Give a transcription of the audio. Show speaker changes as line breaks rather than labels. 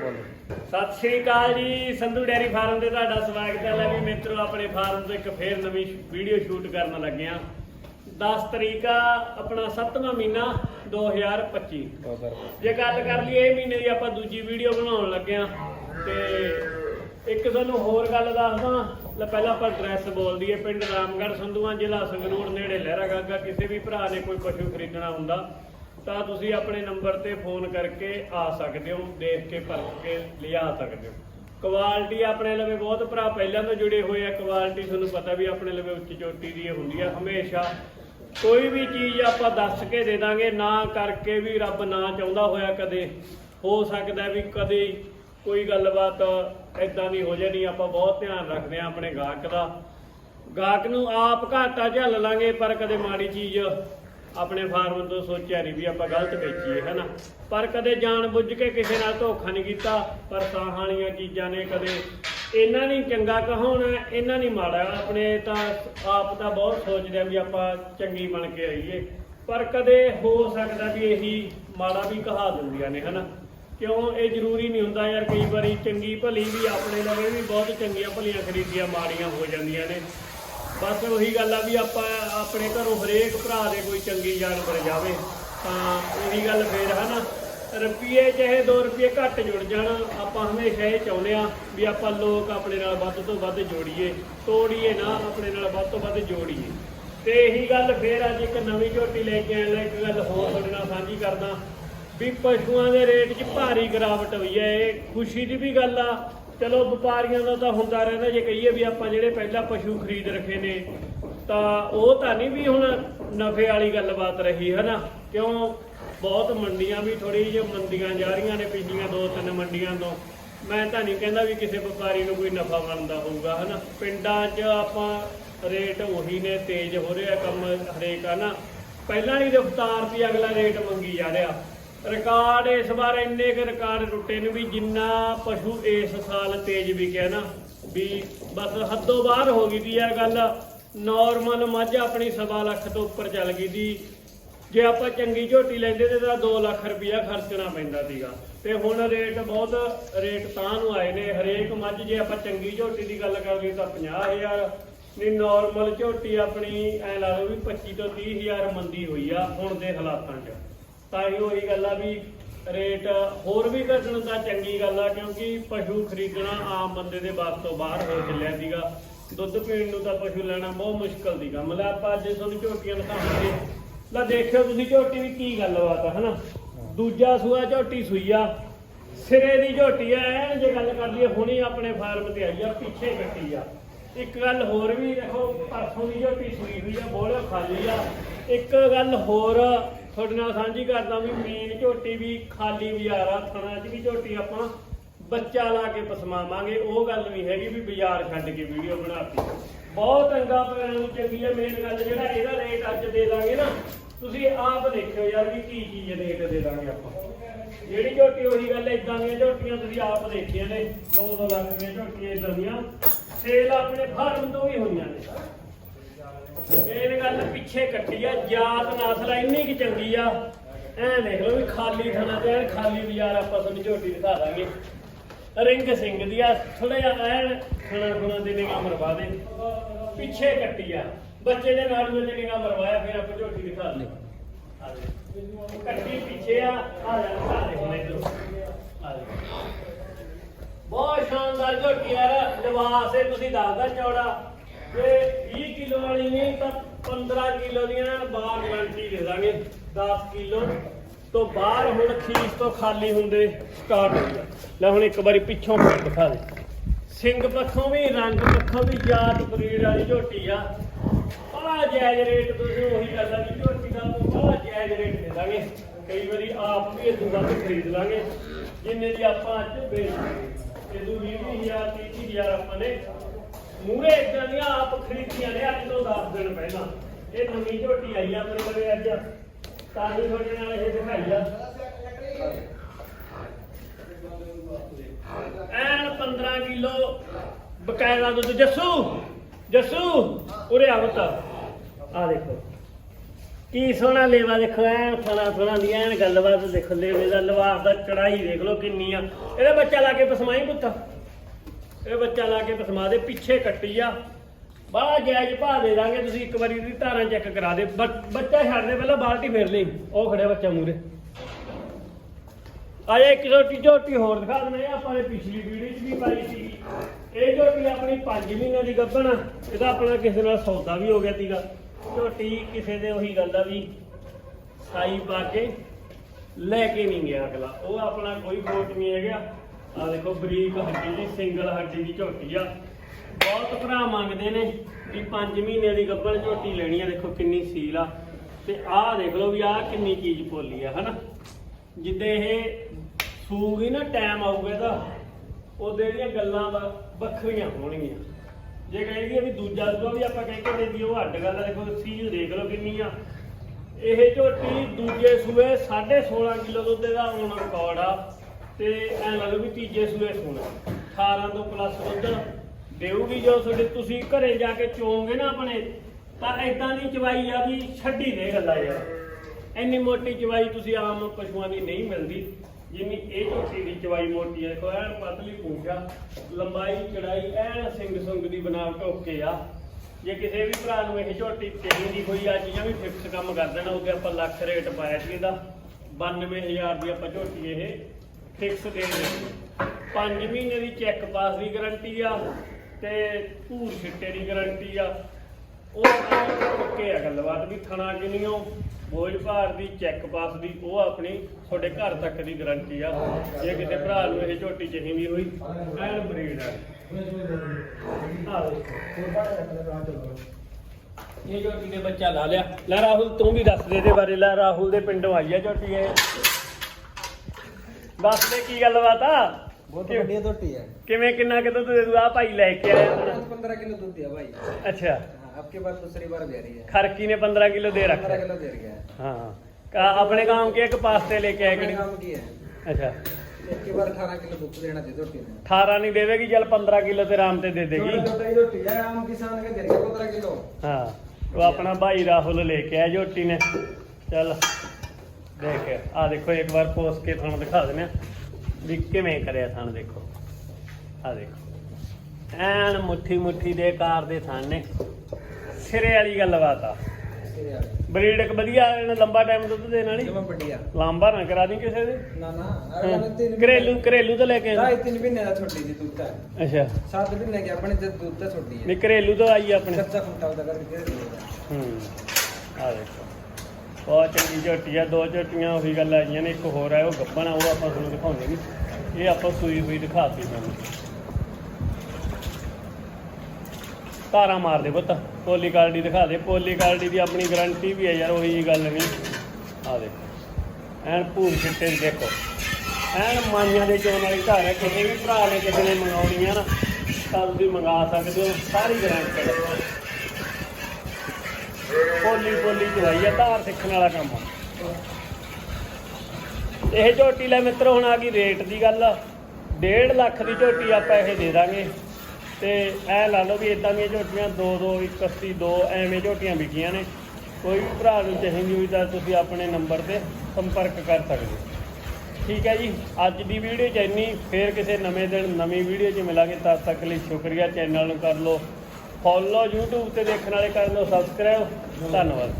ਸਤਿ ਸ਼੍ਰੀ ਅਕਾਲ ਜੀ Sandhu dairy farm ਤੇ ਤੁਹਾਡਾ ਸਵਾਗਤ ਹੈ। ਲੈ ਵੀ ਮਿੱਤਰੋ ਆਪਣੇ ਫਾਰਮ ਤੋਂ ਇੱਕ ਫੇਰ ਨਵੀਂ ਵੀਡੀਓ ਸ਼ੂਟ ਕਰਨ ਲੱਗੇ ਆ 10 ਤਰੀਕ ਆ ਆਪਣਾ 7ਵਾਂ ਮਹੀਨਾ 2025 ਜੇ ਗੱਲ ਕਰ ਲਈਏ ਇਹ ਮਹੀਨੇ ਦੀ ਆਪਾਂ ਦੂਜੀ ਵੀਡੀਓ ਬਣਾਉਣ ਲੱਗੇ ਆ ਤੇ ਇੱਕ ਤੁਹਾਨੂੰ ਹੋਰ ਗੱਲ ਦੱਸਦਾ ਲੈ ਪਹਿਲਾਂ ਆਪਾਂ ਐਡਰੈਸ ਬੋਲ ਦਈਏ ਪਿੰਡ ਰਾਮਗੜ੍ਹ ਸੰਧੂਆਂ ਜ਼ਿਲ੍ਹਾ ਸੰਗਰੂਰ ਨੇੜੇ ਲਹਿਰਾ ਗਾਗਾ। ਕਿਸੇ ਵੀ ਭਰਾ ਨੇ ਕੋਈ ਪਸ਼ੂ ਖਰੀਦਣਾ ਹੁੰਦਾ ਤਾਂ ਤੁਸੀਂ ਆਪਣੇ ਨੰਬਰ ਤੇ ਫੋਨ ਕਰਕੇ ਆ ਸਕਦੇ ਹੋ, ਦੇਖ ਕੇ ਪਰਖ ਕੇ ਲਿਆ ਸਕਦੇ ਹੋ। ਕੁਆਲਿਟੀ ਆਪਣੇ ਲਵੇ ਬਹੁਤ ਭਰਾ, ਪਹਿਲਾਂ ਤੋਂ ਜੁੜੇ ਹੋਏ ਆ ਕੁਆਲਿਟੀ ਤੁਹਾਨੂੰ ਪਤਾ ਵੀ ਆਪਣੇ ਲਵੇ ਉੱਚ ਚੋਟੀ ਦੀ ਹੁੰਦੀ ਆ, ਹਮੇਸ਼ਾ ਕੋਈ ਵੀ ਚੀਜ਼ ਆਪਾਂ ਦੱਸ ਕੇ ਦੇ ਦਾਂਗੇ, ਨਾ ਕਰਕੇ ਵੀ ਰੱਬ ਨਾ ਚਾਹੁੰਦਾ ਹੋਇਆ ਕਦੇ, ਹੋ ਸਕਦਾ ਵੀ ਕਦੇ ਕੋਈ ਗੱਲਬਾਤ ਐਦਾਂ ਦੀ ਹੋ ਜਾਣੀ, ਆਪਾਂ ਬਹੁਤ ਧਿਆਨ ਰੱਖਦੇ ਆ ਆਪਣੇ ਗਾਹਕ ਦਾ। ਗਾਹਕ ਨੂੰ ਆਪ ਘਾਟਾ ਝੱਲ ਲਾਂਗੇ, ਪਰ ਕਦੇ ਮਾੜੀ ਚੀਜ਼ ਆਪਣੇ ਫਾਰਮ ਤੋਂ ਸੋਚਿਆ ਨਹੀਂ ਵੀ ਆਪਾਂ ਗਲਤ ਵੇਚੀਏ, ਹੈਨਾ? ਪਰ ਕਦੇ ਜਾਣ ਬੁੱਝ ਕੇ ਕਿਸੇ ਨਾਲ ਧੋਖਾ ਨਹੀਂ ਕੀਤਾ, ਪਰ ਸਾਹਾਂ ਵਾਲੀਆਂ ਚੀਜ਼ਾਂ ਨੇ ਕਦੇ। ਇਹਨਾਂ ਨਹੀਂ ਚੰਗਾ ਕਹਾਉਣਾ ਇਹਨਾਂ ਨਹੀਂ ਮਾੜਾ। ਆਪਣੇ ਤਾਂ ਆਪ ਤਾਂ ਬਹੁਤ ਸੋਚਦੇ ਆ ਵੀ ਆਪਾਂ ਚੰਗੀ ਬਣ ਕੇ ਆਈਏ। ਪਰ ਕਦੇ ਹੋ ਸਕਦਾ ਵੀ ਇਹੀ ਮਾੜਾ ਵੀ ਕਹਾ ਦਿੰਦੀਆਂ ਨੇ, ਹਨਾ? ਕਿਉਂ? ਇਹ ਜ਼ਰੂਰੀ ਨਹੀਂ ਹੁੰਦਾ ਯਾਰ ਕਈ ਵਾਰੀ ਚੰਗੀ ਭਲੀ ਵੀ ਆਪਣੇ ਲਵੇ ਵੀ ਬਹੁਤ ਚੰਗੀਆਂ ਭਲੀਆਂ ਖਰੀਦੀਆਂ ਮਾੜੀਆਂ ਹੋ ਜਾਂਦੀਆਂ ਨੇ। ਬਸ ਉਹੀ ਗੱਲ ਆ ਵੀ ਆਪਾਂ ਆਪਣੇ ਘਰੋਂ ਹਰੇਕ ਭਰਾ ਦੇ ਕੋਈ ਚੰਗੀ ਜਾਨਵਰ ਜਾਵੇ, ਤਾਂ ਉਹੀ ਗੱਲ ਫੇਰ ਹਨਾ। ਰੁਪਈਏ ਚਾਹੇ 2 ਰੁਪਏ ਘੱਟ ਜੁੜ ਜਾਣ, ਆਪਾਂ ਹਮੇਸ਼ਾ ਇਹ ਚਾਹੁੰਦੇ ਆ ਵੀ ਆਪਾਂ ਲੋਕ ਆਪਣੇ ਨਾਲ ਵੱਧ ਤੋਂ ਵੱਧ ਜੋੜੀਏ, ਤੋੜੀਏ ਨਾ, ਆਪਣੇ ਨਾਲ ਵੱਧ ਤੋਂ ਵੱਧ ਜੋੜੀਏ। ਤੇ ਇਹੀ ਗੱਲ ਫੇਰ ਅੱਜ ਇੱਕ ਨਵੀਂ ਝੋਟੀ ਲੈ ਕੇ ਆਇਆ ਇੱਕ ਗੱਲ ਹੋਰ ਤੁਹਾਡੇ ਨਾਲ ਸਾਂਝੀ ਕਰਦਾ। ਵੀ ਪਸ਼ੂਆਂ ਦੇ ਰੇਟ 'ਚ ਭਾਰੀ ਗਿਰਾਵਟ ਹੋਈ ਹੈ ਇਹ ਖੁਸ਼ੀ ਦੀ ਵੀ ਗੱਲ ਆ ਚਲੋ ਵਪਾਰੀਆਂ ਦਾ ਤਾਂ ਹੁੰਦਾ ਰਹਿੰਦਾ, ਜੇ ਕਹੀਏ ਵੀ ਆਪਾਂ ਜਿਹੜੇ ਪਹਿਲਾਂ ਪਸ਼ੂ ਖਰੀਦ ਰੱਖੇ ਨੇ, ਤਾਂ ਉਹ ਤਾਂ ਨਹੀਂ ਵੀ ਹੁਣ ਨਫੇ ਵਾਲੀ ਗੱਲਬਾਤ ਰਹੀ ਹੈ ਨਾ ਕਿਉਂ? ਬਹੁਤ ਮੰਡੀਆਂ ਵੀ ਥੋੜੀ ਜਿਹੀ ਮੰਦੀਆਂ ਜਾ ਰਹੀਆਂ ਨੇ ਪਿਛਲੀਆਂ ਦੋ ਤਿੰਨ ਮੰਡੀਆਂ ਤੋਂ। ਮੈਂ ਤਾਂ ਨਹੀਂ ਕਹਿੰਦਾ ਵੀ ਕਿਸੇ ਵਪਾਰੀ ਨੂੰ ਕੋਈ ਨਫਾ ਬਣਦਾ ਹੋਊਗਾ, ਹਨਾ? ਪਿੰਡਾਂ 'ਚ ਆਪਾਂ ਰੇਟ ਉਹੀ ਨੇ, ਤੇਜ਼ ਹੋ ਰਿਹਾ ਕੰਮ ਹਰੇਕ ਆ ਨਾ ਪਹਿਲਾਂ ਦੀ ਰਫਤਾਰ ਤੇ ਅਗਲਾ ਰੇਟ ਮੰਗੀ ਜਾ ਰਿਹਾ। ਰਿਕਾਰਡ ਇਸ ਵਾਰ ਇੰਨੇ ਕੁ ਰਿਕਾਰਡ ਟੁੱਟੇ ਨੇ ਵੀ ਜਿੰਨਾ ਪਸ਼ੂ ਇਸ ਸਾਲ ਤੇਜ਼ ਵਿਕਿਆ ਨਾ, ਵੀ ਬਸ ਹੱਦੋਂ ਬਾਹਰ ਹੋ ਗਈ ਦੀ ਯਾਰ ਗੱਲ। ਨਾਰਮਲ ਮੱਝ ਆਪਣੀ ਸਵਾ ਲੱਖ ਤੋਂ ਉੱਪਰ ਚੱਲ ਗਈ ਦੀ। ਜੇ ਆਪਾਂ ਚੰਗੀ ਝੋਟੀ ਲੈਂਦੇ ਤੇ ਤਾਂ 2 ਲੱਖ ਰੁਪਇਆ ਖਰਚਣਾ ਪੈਂਦਾ ਸੀਗਾ। ਤੇ ਹੁਣ ਰੇਟ ਬਹੁਤ, ਰੇਟ ਤਾਂ ਨੂੰ ਆਏ ਨੇ। ਹਰੇਕ ਮੱਝ ਜੇ ਆਪਾਂ ਚੰਗੀ ਝੋਟੀ ਦੀ ਗੱਲ ਕਰੀਏ ਤਾਂ 50000 ਨਹੀਂ ਨਾਰਮਲ ਝੋਟੀ ਆਪਣੀ, ਐ ਲਾ ਲਓ ਵੀ 25 ਤੋਂ 30000 ਮੰਦੀ ਹੋਈ ਆ ਹੁਣ ਦੇ ਹਾਲਾਤਾਂ 'ਚ। ਤਾਂ ਇਹ ਉਹੀ ਗੱਲ ਆ ਵੀ ਰੇਟ ਹੋਰ ਵੀ ਘਟਣ ਤਾਂ ਚੰਗੀ ਗੱਲ ਆ, ਕਿਉਂਕਿ ਪਸ਼ੂ ਖਰੀਦਣਾ ਆਮ ਬੰਦੇ ਦੇ ਵੱਸ ਤੋਂ ਬਾਹਰ ਹੋ ਚੱਲਿਆ ਸੀਗਾ। ਦੁੱਧ ਪੀਣ ਨੂੰ ਤਾਂ ਪਸ਼ੂ ਲੈਣਾ ਬਹੁਤ ਮੁਸ਼ਕਲ ਦੀ ਕੰਮ ਲੈ ਆਪਾਂ ਅੱਜ ਤੁਹਾਨੂੰ ਝੋਟੀਆਂ ਦਿਖਾਵਾਂਗੇ। ਲੈ ਦੇਖਿਓ ਤੁਸੀਂ ਝੋਟੀ ਵੀ ਕੀ ਗੱਲਬਾਤ ਆ, ਹਨਾ? ਦੂਜਾ ਸੂਆ ਝੋਟੀ ਸੂਈ ਆ। ਸਿਰੇ ਦੀ ਝੋਟੀ ਆ, ਐਨ ਜੇ ਗੱਲ ਕਰ ਲਈਏ, ਹੁਣੀ ਆਪਣੇ ਫਾਰਮ ਤੇ ਆਈ ਆ, ਪਿੱਛੇ ਕੱਟੀ ਆ। ਇੱਕ ਗੱਲ ਹੋਰ ਵੀ ਦੇਖੋ, ਪਰਸੋਂ ਦੀ ਝੋਟੀ ਸੂਈ ਹੋਈ ਆ, ਬੋਲੇ ਖਾਲੀ ਆ। ਇੱਕ ਗੱਲ ਹੋਰ ਤੁਹਾਡੇ ਨਾਲ ਸਾਂਝੀ ਕਰਦਾ ਵੀ ਮੇਨ ਝੋਟੀ ਵੀ ਖਾਲੀ ਬਾਜ਼ਾਰ ਥਣਾ 'ਚ ਵੀ ਝੋਟੀ ਆਪਾਂ ਬੱਚਾ ਲਾ ਕੇ ਪਸਮਾਵਾਂਗੇ। ਉਹ ਗੱਲ ਨਹੀਂ ਹੈਗੀ ਵੀ ਬਾਜ਼ਾਰ ਛੱਡ ਕੇ ਵੀਡੀਓ ਬਣਾਤੀ। ਬਹੁਤ ਅੰਗਾ ਪੈਣ ਨੂੰ ਚੰਗੀ ਹੈ ਮੇਨ ਗੱਲ ਜਿਹੜਾ ਇਹਦਾ ਰੇਟ ਅੱਜ ਦੇ ਦਾਂਗੇ ਨਾ, ਤੁਸੀਂ ਆਪ ਦੇਖਿਓ ਯਾਰ ਵੀ ਕੀ ਚੀਜ਼ ਰੇਟ ਦੇ ਦਾਂਗੇ ਆਪਾਂ। ਜਿਹੜੀ ਝੋਟੀ ਉਹੀ ਗੱਲ ਇਦਾਂ ਦੀਆਂ ਝੋਟੀਆਂ ਤੁਸੀਂ ਆਪ ਦੇਖੀਆਂ ਨੇ। 2-2 ਲੱਖ ਦੀਆਂ ਝੋਟੀਆਂ ਇਦਾਂ ਦੀਆਂ। ਸੇਲ ਆਪਣੇ ਫਾਰਮ ਤੋਂ ਵੀ ਹੋਈਆਂ ਨੇ। ਪਿੱਛੇ ਕੱਟੀ ਆ ਜਾਤ ਨਾਸਲਾ ਇੰਨੀ ਕਿ ਚੰਗੀ ਆ। ਐ ਦੇਖ ਲਓ ਵੀ ਖਾਲੀ ਥਣਾ ਤੇ ਐਨ ਖਾਲੀ ਬਾਜ਼ਾਰ ਆਪਾਂ ਤੁਹਾਨੂੰ ਝੋਟੀ ਦਿਖਾ ਦਾਂਗੇ। ਰਿੰਗ ਸਿੰਘ ਦੀ ਆ ਥੋੜਾ ਜਿਹਾ ਐਨ ਖਾਣਾ ਖੁਣਾ ਦੇ ਨਿਗਾ ਮਰਵਾ ਦੇ। ਪਿੱਛੇ ਕੱਟੀ ਆ, ਬੱਚੇ ਦੇ ਨਾਲ ਵਿੱਚ ਨਿਗਾ ਮਰਵਾਇਆ, ਫਿਰ ਆਪਾਂ ਝੋਟੀ ਦਿਖਾ ਦੇ ਕੱਟੀ ਪਿੱਛੇ ਆ ਆ ਜਾ, ਆ ਦੇ ਆ ਬਹੁਤ ਸ਼ਾਨਦਾਰ ਝੋਟੀ ਯਾਰ ਲਿਬਾਸ ਇਹ ਤੁਸੀਂ ਦੱਸਦਾ ਚੌੜਾ। ਤੇ 20 ਕਿਲੋ ਵਾਲੀ ਨਹੀਂ, ਤਾਂ 15 ਕਿਲੋ ਦੀਆਂ ਬਾਹਰ ਗਾਰੰਟੀ ਦੇ ਦਾਂਗੇ 10 ਕਿਲੋ। ਤੋਂ ਬਾਹਰ ਹੁਣ ਖੀਸ ਤੋਂ ਖਾਲੀ ਹੁੰਦੇ ਸਟਾਰਟ ਹੋ ਗਿਆ ਲੈ ਹੁਣ ਇੱਕ ਵਾਰੀ ਪਿੱਛੋਂ ਫਿਰ ਦਿਖਾ ਦੇ। ਸਿੰਘ ਪੱਖੋਂ ਵੀ, ਰੰਗ ਪੱਖੋਂ ਵੀ, ਜਾਤ ਬਰੀਡ ਵਾਲੀ ਝੋਟੀ ਆ। ਬੜਾ ਜਾਇਜ਼ ਰੇਟ ਤੁਸੀਂ ਉਹੀ ਗੱਲ ਆ ਵੀ ਝੋਟੀ ਦਾ ਬੜਾ ਜਾਇਜ਼ ਰੇਟ ਦੇ ਦਾਂਗੇ। ਕਈ ਵਾਰੀ ਆਪ ਵੀ ਇਦੋਂ ਵੱਧ ਖਰੀਦ ਲਾਂਗੇ। ਜਿੰਨੇ ਦੀ ਆਪਾਂ ਅੱਜ ਵੇਚਦੇ ਇਦੋਂ 20000 30000 ਆਪਾਂ ਨੇ ਮੂਰੇ ਇਦਾਂ ਦੀਆਂ ਆਪ ਖਰੀਦੀਆਂ ਨੇ, ਅੱਜ ਤੋਂ 10 ਦਿਨ ਪਹਿਲਾਂ। ਇਹ ਨਵੀਂ ਝੋਟੀ ਆਈ ਆ ਆਪਣੇ ਕੋਲੇ ਅੱਜ। ਤਾਂ ਹੀ ਤੁਹਾਡੇ ਨਾਲ ਇਹ ਦਿਖਾਈ ਆ। ਐਨ 15 ਕਿਲੋ ਬਕਾਇਦਾ ਦੁੱਧ। ਜੱਸੂ ਜੱਸੂ, ਉਰੇ ਆਵਤ ਆ ਦੇਖੋ। ਕੀ ਸੋਹਣਾ ਲੇਵਾ ਦੇਖੋ, ਐਨ ਥਣਾ ਥਣਾ ਦੀ ਐਨ ਗੱਲਬਾਤ ਦੇਖੋ। ਲੇਵੇ ਦਾ ਲਵਾਸ ਦਾ ਚੜਾਈ ਦੇਖ ਲਓ ਕਿੰਨੀ ਆ। ਇਹਦਾ ਬੱਚਾ ਲਾ ਕੇ ਪਸਮਾਈ ਪੁੱਤ। ਇਹ ਬੱਚਾ ਲਾ ਕੇ ਪਸਮਾ ਦੇ ਪਿੱਛੇ ਕੱਟੀ ਆ। ਬੜਾ ਜਾਇਜ਼ ਭਾ ਦੇ ਦਾਂਗੇ, ਤੁਸੀਂ ਇੱਕ ਵਾਰੀ ਦੀ ਧਾਰਾਂ ਚੈੱਕ ਕਰਾ ਦੇ। ਬੱਚਾ ਛੱਡ ਦੇ, ਪਹਿਲਾਂ ਬਾਲਟੀ ਫੇਰ ਲਈ। ਉਹ ਖੜਿਆ ਬੱਚਾ ਮੂਰੇ ਆਇਆ ਇੱਕ ਝੋਟੀ ਝੋਟੀ ਹੋਰ ਦਿਖਾ ਦਿੰਦੇ ਆ, ਆਪਾਂ ਨੇ ਪਿਛਲੀ ਵੀਡੀਓ 'ਚ ਵੀ ਪਾਈ ਸੀ। ਇਹ ਝੋਟੀ ਆਪਣੀ 5 ਮਹੀਨੇ ਦੀ ਗੱਭਣ ਆ। ਇਹਦਾ ਆਪਣਾ ਕਿਸੇ ਨਾਲ ਸੌਦਾ ਵੀ ਹੋ ਗਿਆ ਸੀਗਾ। ਝੋਟੀ ਕਿਸੇ ਦੇ ਉਹੀ ਗੱਲ ਆ ਵੀ ਸਾਈ ਪਾ ਕੇ ਲੈ ਕੇ ਨਹੀਂ ਗਿਆ ਅਗਲਾ। ਉਹ ਆਪਣਾ ਕੋਈ ਫੋਟ ਨਹੀਂ ਹੈਗਾ। ਆ ਦੇਖੋ ਬਰੀਕ ਹੱਡੀ ਦੀ ਸਿੰਗਲ ਹੱਡੀ ਦੀ ਝੋਟੀ ਆ। ਬਹੁਤ ਭਰਾ ਮੰਗਦੇ ਨੇ ਵੀ 5 ਮਹੀਨੇ ਦੀ ਗੱਭਣ ਝੋਟੀ ਲੈਣੀ ਆ, ਦੇਖੋ ਕਿੰਨੀ ਸੀਲ ਆ। ਤੇ ਆਹ ਦੇਖ ਲਓ ਵੀ ਆਹ ਕਿੰਨੀ ਚੀਜ਼ ਪੋਲੀ ਆ, ਹਨਾ? ਜਿੱਦੇ ਇਹ ਸੂਗੀ ਨਾ ਟਾਈਮ ਆਊਗਾ ਇਹਦਾ, ਉਹਦੇ ਦੀਆਂ ਗੱਲਾਂ ਵੱਖਰੀਆਂ ਹੋਣਗੀਆਂ। ਜੇ ਕਹਿੰਦੀ ਆ ਵੀ ਦੂਜਾ ਸੂਆ ਵੀ ਆਪਾਂ ਕਹਿ ਕੇ ਦੇ ਦਈਏ, ਉਹ ਅੱਡ ਗੱਲ ਆ, ਦੇਖੋ ਸੀਲ ਦੇਖ ਲਓ ਕਿੰਨੀ ਆ। ਇਹ ਝੋਟੀ ਦੂਜੇ ਸੂਏ 16.5 ਕਿਲੋ ਦੁੱਧ ਦਾ ਹੁਣ ਰਿਕਾਰਡ ਆ। ਤੇ ਐ ਲੱਗ ਵੀ ਤੀਜੇ ਸੂਏ ਸੂਣਾ 18 ਤੋਂ ਪਲੱਸ ਦੁੱਧ ਦੇਊਗੀ ਜੋ ਤੁਹਾਡੇ, ਤੁਸੀਂ ਘਰੇ ਜਾ ਕੇ ਚੋਗੇ ਨਾ ਆਪਣੇ, ਤਾਂ ਐਦਾਂ ਦੀ ਚਵਾਈ ਆ ਵੀ ਛੱਡੀ ਦੇ ਗੱਲਾਂ ਯਾਰ। ਇੰਨੀ ਮੋਟੀ ਚਵਾਈ ਤੁਸੀਂ ਆਮ ਪਸ਼ੂਆਂ ਦੀ ਨਹੀਂ ਮਿਲਦੀ। ਜਿੰਨੀ ਇਹ ਝੋਟੀ ਦੀ ਚਵਾਈ ਮੋਟੀ ਹੈ ਦੇਖੋ, ਐਨ ਪਤਲੀ ਪੂੰਛਾ ਲੰਬਾਈ, ਚੜਾਈ, ਐਨ ਸਿੰਘ ਸੁੰਗ ਦੀ ਬਣਾਵਟ ਓਕੇ ਆ। ਜੇ ਕਿਸੇ ਵੀ ਭਰਾ ਨੂੰ ਇਹ ਝੋਟੀ ਚਾਹੀਦੀ ਹੋਈ ਆ ਚੀਜ਼ਾਂ ਵੀ ਫਿਕਸ ਕੰਮ ਕਰ ਦੇਣਾ ਉਹਦੇ ਆਪਾਂ ਲੱਖ ਰੇਟ ਪਾਇਆ ਸੀ ਇਹਦਾ। 92000 ਦੀ ਆਪਾਂ ਝੋਟੀ ਇਹ ਫਿਕਸ ਦੇ ਪੰਜ ਮਹੀਨੇ ਦੀ ਚੈੱਕ ਪਾਸ ਦੀ ਗਾਰੰਟੀ ਆ ਤੇ ਭੂਰ ਛਿੱਟੇ ਦੀ ਗਾਰੰਟੀ ਆ। ਉਹ ਓਕੇ ਆ ਗੱਲਬਾਤ ਵੀ ਥਣਾ ਕਿੰਨੀਓ, ਬੋਝ ਭਾਰ ਦੀ ਚੈੱਕ ਪਾਸ ਦੀ ਉਹ ਆਪਣੀ ਤੁਹਾਡੇ ਘਰ ਤੱਕ ਦੀ ਗਾਰੰਟੀ ਆ। ਜੇ ਕਿਸੇ ਭਰਾ ਨੂੰ ਇਹ ਝੋਟੀ ਚਾਹੀਦੀ ਹੋਈ, ਐਨ ਬਰੀਡ ਆ। ਇਹ ਝੋਟੀ ਦੇ ਬੱਚਾ ਲਾ ਲਿਆ। ਲੈ ਰਾਹੁਲ, ਤੂੰ ਵੀ ਦੱਸ ਦੇ ਇਹਦੇ ਬਾਰੇ। ਲੈ ਰਾਹੁਲ ਦੇ ਪਿੰਡੋਂ ਆਈ ਆ ਝੋਟੀ ਇਹ। ਦੱਸ ਦੇ ਕੀ ਗੱਲਬਾਤ ਆ?
ਬਹੁਤ ਵੱਡੀ ਝੋਟੀ है
ਕਿਵੇਂ ਕਿੰਨਾ ਕਿਦੋਂ ਤੂੰ ਦੂਆ ਭਾਈ ਲੈ ਕੇ ਆਇਆ।
ਦਸ
ਤੂੰ?
पंद्रह किलो दूध
ਅੱਛਾ।
हाँ, आपके पास दूसरी बार दे रही
ਖਰਕੀ ਨੇ 15 ਕਿਲੋ ਦੇ ਰੱਖਿਆ।
किलो दे रही है
ਹਾਂ। ਕਾ ਆਪਣੇ ਗਾਂਵ ਕੇ ਇੱਕ ਪਾਸਤੇ ਲੈ ਕੇ ਆਏ
अपने
ਕਿਹੜੀ?
काम की
ਅੱਛਾ।
इसके बार अठारह किलो दूध देना दे रोटी में
18 ਨਹੀਂ ਦੇਵੇਗੀ ਚੱਲ 15 ਕਿਲੋ ਤੇ ਆਰਾਮ ਤੇ
ਦੇ ਦੇਗੀ। रोटी है आम किसान के दे रही है पंद्रह किलो
ਹਾਂ। ਉਹ ਆਪਣਾ ਭਾਈ ਰਾਹੁਲ ਲੈ ਕੇ ਆਇਆ ਝੋਟੀ ਨੇ। ਚੱਲ। ਦੇਖ ਆ ਦੇਖੋ ਇੱਕ ਵਾਰ ਪੋਸ ਕੇ ਤੁਹਾਨੂੰ ਦਿਖਾ ਦਿੰਦੇ ਆ ਵੀ ਕਿਵੇਂ ਕਰਿਆ ਥਣ ਦੇਖੋ। ਆ ਦੇਖੋ। ਐਨ ਮੁੱਠੀ ਮੁੱਠੀ ਦੇ ਕਾਰ ਦੇ ਥਣ ਨੇ। ਸਿਰੇ ਵਾਲੀ ਗੱਲ
ਬਾਤ ਆ।
ਬਰੀਡ ਇੱਕ ਵਧੀਆ ਇਹਨਾਂ ਲੰਬਾ ਟਾਈਮ ਦੁੱਧ ਦੇਣਾ ਨਹੀਂ
ਜਮਾ ਵੱਡੀ
ਆ। ਨਾ ਕਰਾ ਦੀ ਕਿਸੇ ਦੇ।
ਨਾ ਨਾ
ਘਰੇਲੂ ਘਰੇਲੂ ਤੋਂ ਲੈ ਕੇ
ਢਾਈ ਤਿੰਨ ਮਹੀਨੇ ਦਾ ਛੋਟੀ ਦੀ ਦੁੱਧ ਆ।
ਅੱਛਾ।
ਸੱਤ ਮਹੀਨੇ ਕੇ ਆਪਣੇ ਦੁੱਧ ਤਾਂ ਛੋਟੀ ਆ।
ਨਹੀਂ ਘਰੇਲੂ ਤਾਂ ਆਈ ਆਪਣੇ।
ਕੱਚਾ ਫੁੱਟਾ ਉਹਦਾ ਕਰਕੇ
ਹੂੰ। ਆ ਦੇਖੋ। ਬਹੁਤ ਚੰਗੀ ਝੋਟੀ ਆ, ਦੋ ਝੋਟੀਆਂ ਉਹੀ ਗੱਲ ਆਈਆਂ ਨੇ, ਇੱਕ ਹੋਰ ਆ ਉਹ ਗੱਬਣ ਆ, ਉਹ ਆਪਾਂ ਤੁਹਾਨੂੰ ਦਿਖਾਉਂਦੇ ਨਹੀਂ ਇਹ ਆਪਾਂ ਸੂਈ ਹੋਈ ਦਿਖਾਤੀ ਤੁਹਾਨੂੰ। ਧਾਰਾ ਮਾਰ ਦੇ ਪੁੱਤ, ਪੋਲੀ ਕਾਲਡੀ ਦਿਖਾ ਦੇ, ਪੋਲੀ ਕਾਲਡੀ ਦੀ ਆਪਣੀ ਗਾਰੰਟੀ ਵੀ ਹੈ ਯਾਰ, ਉਹੀ ਗੱਲ ਨਹੀਂ। ਆ ਦੇਖੋ, ਐਨ ਭੂਰ ਛਿੱਟੇ ਦੇਖੋ। ਐਨ ਮਾਈਆਂ ਦੇ ਚੋਣ ਵਾਲੀ ਧਾਰ ਹੈ, ਕਿਸੇ ਵੀ ਭਰਾ ਨੇ ਕਿਸੇ ਨੇ ਮੰਗਾਉਣੀ ਆ ਨਾ ਤਾਂ ਤੁਸੀਂ ਮੰਗਾ ਸਕਦੇ ਹੋ, ਸਾਰੀ ਗਾਰੰਟੀ ਹੈ। ਪੋਲੀ ਪੋਲੀ ਚਵਾਈ ਆ, ਧਾਰ ਸਿੱਖਣ ਵਾਲਾ ਕੰਮ ਆ। ਇਹ ਝੋਟੀ ਲੈ ਮਿੱਤਰ, ਹੁਣ ਆ ਗਈ ਰੇਟ ਦੀ ਗੱਲ 1.5 ਲੱਖ ਦੀ ਝੋਟੀ ਆਪਾਂ ਇਹ ਦੇ ਦਾਂਗੇ। ਤੇ ਐ ਲਾ ਲਓ ਵੀ ਇਦਾਂ ਦੀਆਂ ਝੋਟੀਆਂ 2 2 81 2 ਐਵੇਂ ਝੋਟੀਆਂ ਵਿਕੀਆਂ ਨੇ। ਕੋਈ ਵੀ ਭਰਾ ਨੂੰ ਚਾਹੀਦੀ ਹੋਈ ਤਾਂ ਤੁਸੀਂ ਆਪਣੇ ਨੰਬਰ ਤੇ ਸੰਪਰਕ ਕਰ ਸਕਦੇ ਹੋ। ਠੀਕ ਹੈ ਜੀ, ਅੱਜ ਦੀ ਵੀਡੀਓ ਚ ਇੰਨੀ। ਫੇਰ ਕਿਸੇ ਨਵੇਂ ਦਿਨ ਨਵੀਂ ਵੀਡੀਓ 'ਚ ਮਿਲਾਂਗੇ। ਤਦ ਤੱਕ ਲਈ ਸ਼ੁਕਰੀਆ। ਚੈਨਲ ਨੂੰ ਕਰ ਲਓ। ਫੋਲੋ YouTube ਤੇ ਦੇਖਣ ਵਾਲੇ ਕਰ ਲਓ। ਸਬਸਕ੍ਰਾਈਬ ਧੰਨਵਾਦ।